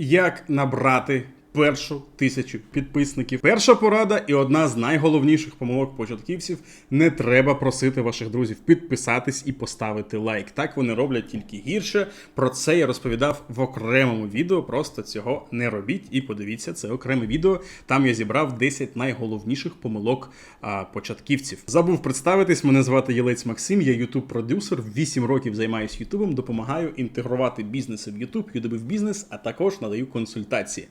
Як набрати першу тисячу підписників? Перша порада і одна з найголовніших помилок початківців: не треба просити ваших друзів підписатись і поставити лайк. Так вони роблять тільки гірше. Про це я розповідав в окремому відео. Просто цього не робіть і подивіться це окреме відео. Там я зібрав 10 найголовніших помилок а, початківців. Забув представитись. Мене звати Єлець Максим. Я ютуб продюсер. 8 років займаюся Ютубом. Допомагаю інтегрувати бізнеси в Ютуб, Ютуб в бізнес, а також надаю консультації.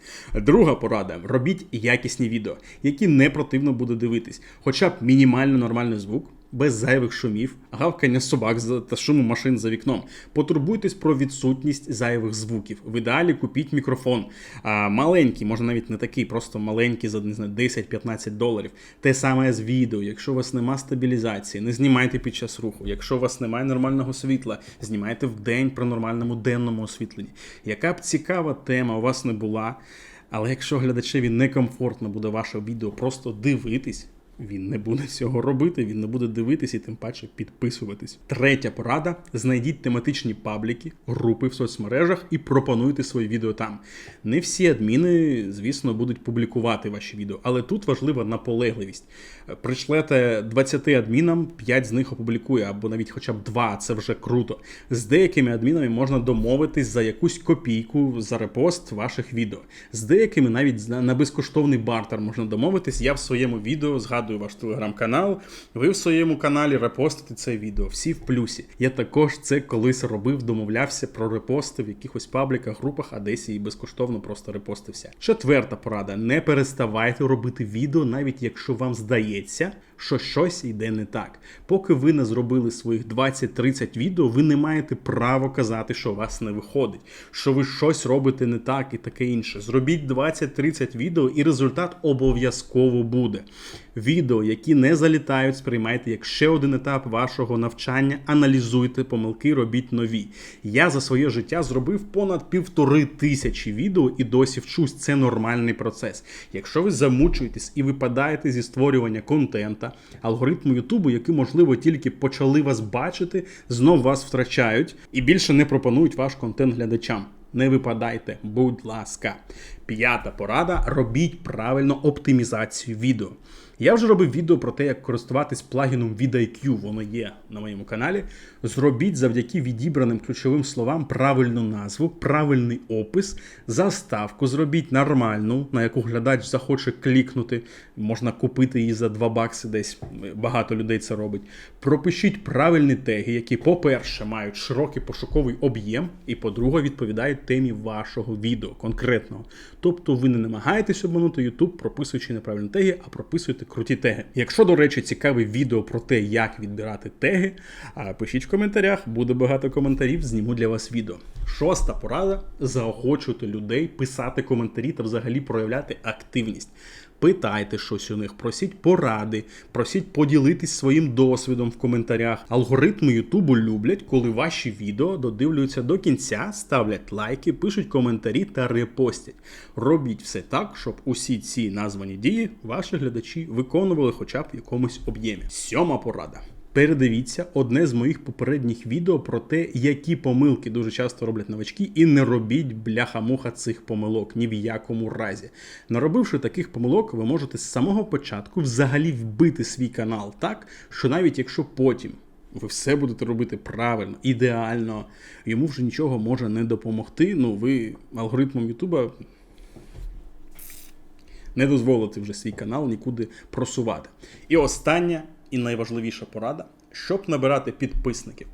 Друга порада: робіть якісні відео, які не противно буде дивитись, хоча б мінімально нормальний звук. Без зайвих шумів, гавкання собак та шуму машин за вікном. Потурбуйтесь про відсутність зайвих звуків. В ідеалі купіть мікрофон. А, маленький, може навіть не такий, просто маленький за не знаю, 10-15 доларів. Те саме з відео. Якщо у вас нема стабілізації, не знімайте під час руху. Якщо у вас немає нормального світла, знімайте в день при нормальному денному освітленні. Яка б цікава тема у вас не була, але якщо глядачеві некомфортно буде ваше відео просто дивитись. Він не буде цього робити, він не буде дивитись і тим паче підписуватись. Третя порада: знайдіть тематичні пабліки, групи в соцмережах і пропонуйте свої відео там. Не всі адміни, звісно, будуть публікувати ваші відео, але тут важлива наполегливість. Пришлете 20 адмінам, 5 з них опублікує, або навіть хоча б 2, це вже круто. З деякими адмінами можна домовитись за якусь копійку за репост ваших відео. З деякими навіть на безкоштовний бартер можна домовитись. Я в своєму відео згадую ваш телеграм-канал. Ви в своєму каналі репостите це відео. Всі в плюсі. Я також це колись робив, домовлявся про репости в якихось пабліках, групах, а десь і безкоштовно просто репостився. Четверта порада: не переставайте робити відео, навіть якщо вам здається, що щось йде не так. Поки ви не зробили своїх 20-30 відео, ви не маєте права казати, що у вас не виходить, що ви щось робите не так і таке інше. Зробіть 20-30 відео, і результат обов'язково буде. Відео, які не залітають, сприймайте як ще один етап вашого навчання. Аналізуйте помилки, робіть нові. Я за своє життя зробив понад півтори тисячі відео і досі вчусь. Це нормальний процес. Якщо ви замучуєтесь і випадаєте зі створювання контента, алгоритми Ютубу, які, можливо, тільки почали вас бачити, знов вас втрачають і більше не пропонують ваш контент глядачам. Не випадайте, будь ласка. П'ята порада: робіть правильно оптимізацію відео. Я вже робив відео про те, як користуватись плагіном VidIQ, воно є на моєму каналі. Зробіть завдяки відібраним ключовим словам правильну назву, правильний опис, заставку зробіть нормальну, на яку глядач захоче клікнути. Можна купити її за 2 бакси десь. Багато людей це робить. Пропишіть правильні теги, які, по-перше, мають широкий пошуковий об'єм, і, по-друге, відповідають темі вашого відео конкретного. Тобто ви не намагаєтесь обманути YouTube, прописуючи неправильні теги, а прописуєте круті теги. Якщо, до речі, цікаве відео про те, як відбирати теги, пишіть в коментарях, буде багато коментарів, зніму для вас відео. Шоста порада: заохочуйте людей писати коментарі та взагалі проявляти активність. Питайте щось у них, просіть поради, просіть поділитись своїм досвідом в коментарях. Алгоритми Ютубу люблять, коли ваші відео додивлюються до кінця, ставлять лайки, пишуть коментарі та репостять. Робіть все так, щоб усі ці названі дії ваші глядачі виконували хоча б в якомусь об'ємі. Сьома порада. Передивіться одне з моїх попередніх відео про те, які помилки дуже часто роблять новачки, і не робіть бляха-муха цих помилок ні в якому разі. Наробивши таких помилок, ви можете з самого початку взагалі вбити свій канал так, що навіть якщо потім ви все будете робити правильно, ідеально, йому вже нічого може не допомогти. Ну, ви алгоритмом Ютуба не дозволити вже свій канал нікуди просувати. І остання і найважливіша порада, щоб набирати підписників.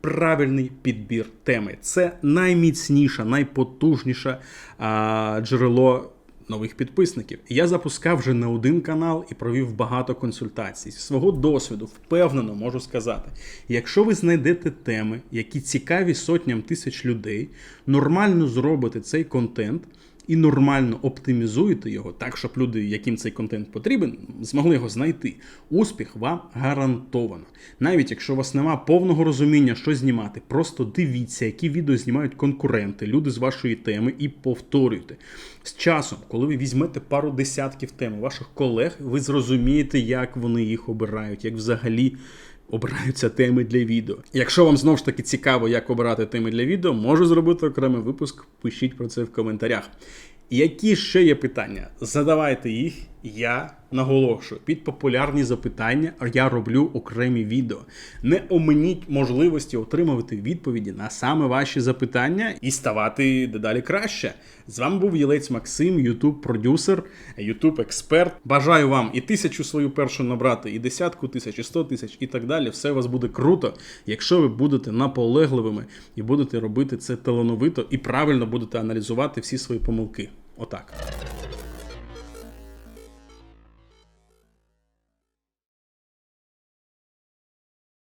Правильний підбір теми. Це найміцніше, найпотужніше а, джерело нових підписників. Я запускав вже не один канал і провів багато консультацій. Зі свого досвіду впевнено можу сказати: якщо ви знайдете теми, які цікаві сотням тисяч людей, нормально зробите цей контент і нормально оптимізуєте його так, щоб люди, яким цей контент потрібен, змогли його знайти. Успіх вам гарантовано. Навіть якщо у вас нема повного розуміння, що знімати, просто дивіться, які відео знімають конкуренти, люди з вашої теми, і повторюйте. З часом, коли ви візьмете пару десятків тем ваших колег, ви зрозумієте, як вони їх обирають, як взагалі обираються теми для відео. Якщо вам знову ж таки цікаво, як обирати теми для відео, можу зробити окремий випуск. Пишіть про це в коментарях. Які ще є питання? Задавайте їх, я наголошую. Під популярні запитання я роблю окремі відео. Не оминіть можливості отримувати відповіді на саме ваші запитання і ставати дедалі краще. З вами був Єлець Максим, ютуб продюсер, ютуб експерт. Бажаю вам і тисячу свою першу набрати, і десятку тисяч, і сто тисяч, і так далі. Все у вас буде круто, якщо ви будете наполегливими і будете робити це талановито і правильно будете аналізувати всі свої помилки. Отак.